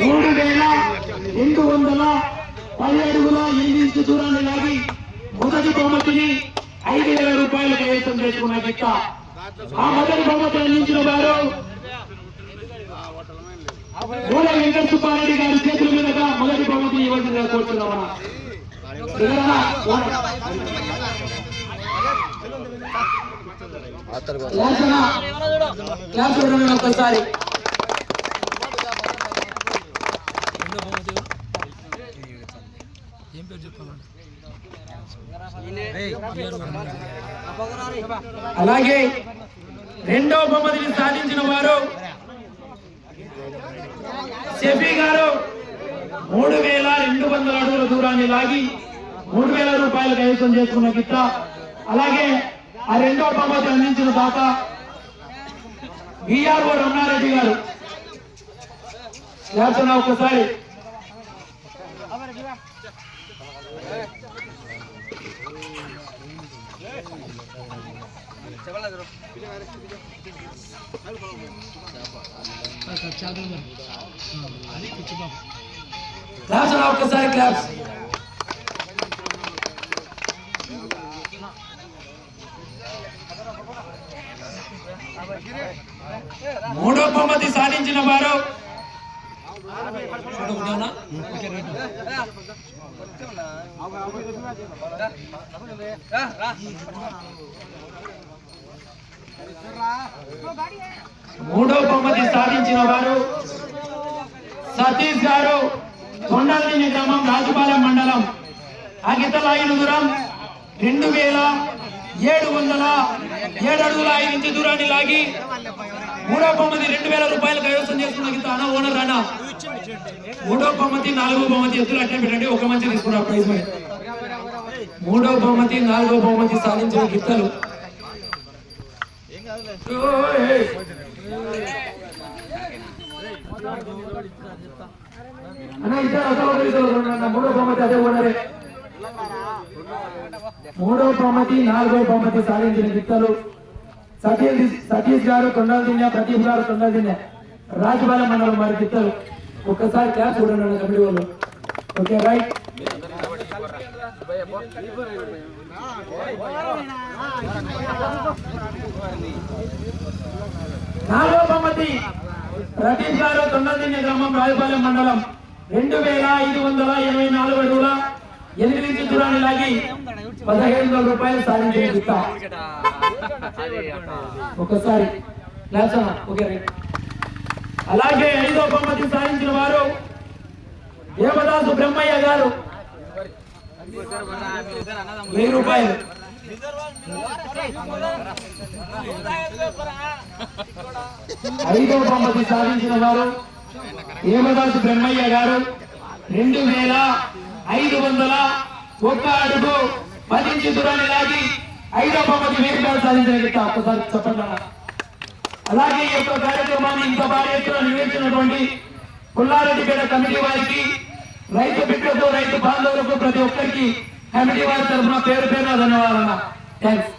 మూడు వేల రెండు వందల పది అడుగుల ఎనిమిది ఇంచు దూరాన్ని లాగి మొదటి బహుమతిని ఐదు వేల రూపాయలు కైవసం చేసుకున్న గిత్త. ఆ మొదటి బహుమతి అందించిన వారు మూల వెంకట సుబ్బారెడ్డి గారి చేతుల మీదుగా మొదటి బహుమతిని ఇవ్వాల్సిందిగా చూడండి ఒక్కసారి అలాగే రెండో బహుమతిని సాధించిన వారు షఫీ గారు మూడు వేల రెండు వందల అడుగుల దూరాన్ని లాగి మూడు వేల రూపాయలు కైవసం చేసుకున్న గిత్త. అలాగే ఆ రెండో బహుమతి అందించిన దాత విఆర్ఓ రమణారెడ్డి గారు. ఒకసారి చాలా ఒక్కసారి క్లాప్స్ మూడో బహుమతి సాధించిన వారు ఫోటో ఉదయనా మూడో బహుమతి సాధించిన వారు సతీష్ గారు కొండల్ని గ్రామం రాజుపాలెం మండలం అగితలాయిన దూరం రెండు వేల ఏడు వందల ఏడు అడుగుల ఐదు ఇంచు దూరాన్ని లాగి మూడో బహుమతి రెండు వేల రూపాయలు కైవసం చేసుకున్న గీత అన్న ఓనర్ అన్న. మూడో బహుమతి నాలుగో బహుమతి ఎత్తులు అట్టే పెట్టండి. ఒక మంచి తీసుకున్నారు ప్రైజ్ మనీ. మూడో బహుమతి నాలుగో బహుమతి సాధించిన గిత్తలు. ఓయ్. మూడో బహుమతి అదే ఓనరే. మూడో బహుమతి నాలుగో బహుమతి సాధించిన గిత్తలు. సతీష్ సతీష్ గారు కొండల దిన్య ప్రదీప్ గారు కొండల దిన్య రాజపాలెం మండలం వారి గిత్తలు. ఒక్కసారి క్లాస్ చూడండి అన్న కమిటీ వాళ్ళు. ఓకే రైట్ నాలుగో బహుమతి ప్రదీప్ గారు తొండదిన్య గ్రామం రాజపాలెం మండలం. రెండు వేల ఐదు వందల ఇరవై నాలుగు అడుగుల ఎనిమిది ఇంచు దూరాన్ని లాగి పదిహేడు వందల రూపాయలు సాధించిన ఒకసారి ఓకే రైట్ అలాగే ఐదో బహుమతి సాధించిన వారు దేవదాసు బ్రహ్మయ్య గారు. వెయ్యి రూపాయలు. ఐదో బహుమతి సాధించిన వారు దేవదాసు బ్రహ్మయ్య గారు. రెండు వేల ఐదు వందల ఒక్క అడుగు పది ఇంచు దూరాన్ని లాగి ఐదో బహుమతి వేరు సాధించిన ఒక్కసారి చెప్పండి అలాగే ఈ యొక్క కార్యక్రమాన్ని ఇంత భారీ ఎత్తున నిర్వహించినటువంటి పుల్లారెడ్డిపేట కమిటీ వారికి రైతు బిడ్డకు రైతు బాంధవులకు ప్రతి ఒక్కరికి కమిటీ వారి తరఫున పేరు పేరున ధన్యవాదాలు థ్యాంక్స్